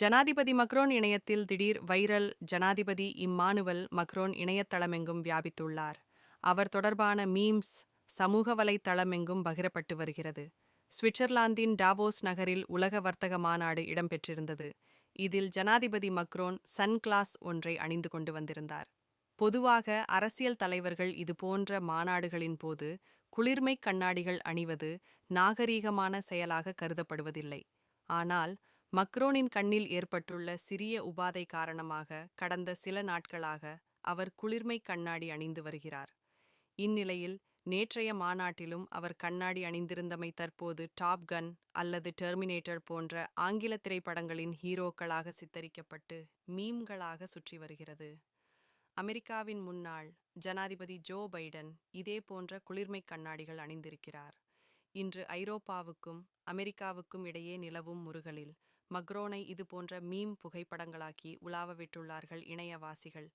ஜனாதிபதி மக்ரோன் இணையத்தில் திடீர் வைரல் ஜனாதிபதி இம்மானுவல் மக்ரோன் இணையதளமெங்கும் வியாபித்துள்ளார். அவர் தொடர்பான மீம்ஸ் சமூக வலைத்தளமெங்கும் பகிரப்பட்டு வருகிறது. சுவிட்சர்லாந்தின் டாவோஸ் நகரில் உலக வர்த்தக மாநாடு இடம்பெற்றிருந்தது. இதில் ஜனாதிபதி மக்ரோன் சன்கிளாஸ் ஒன்றை அணிந்து கொண்டு வந்திருந்தார். பொதுவாக அரசியல் தலைவர்கள் இதுபோன்ற மாநாடுகளின் போது குளிர்மை கண்ணாடிகள் அணிவது நாகரீகமான செயலாக கருதப்படுவதில்லை. ஆனால் மக்ரோனின் கண்ணில் ஏற்பட்டுள்ள சிறிய உபாதை காரணமாக கடந்த சில நாட்களாக அவர் குளிர்மை கண்ணாடி அணிந்து வருகிறார். இந்நிலையில் நேற்றைய மாநாட்டிலும் அவர் கண்ணாடி அணிந்திருந்தமை தற்போது டாப் கன் அல்லது டெர்மினேட்டர் போன்ற ஆங்கில திரைப்படங்களின் ஹீரோக்களாக சித்தரிக்கப்பட்டு மீம்களாக சுற்றி வருகிறது. அமெரிக்காவின் முன்னாள் ஜனாதிபதி ஜோ பைடன் இதே போன்ற குளிர்மை கண்ணாடிகள் அணிந்திருக்கிறார். இன்று ஐரோப்பாவுக்கும் அமெரிக்காவுக்கும் இடையே நிலவும் முருகலில் மக்ரோனை இது போன்ற மீம் புகைப்படங்களாக்கி உலாவ விட்டுள்ளார்கள் இணையவாசிகள்.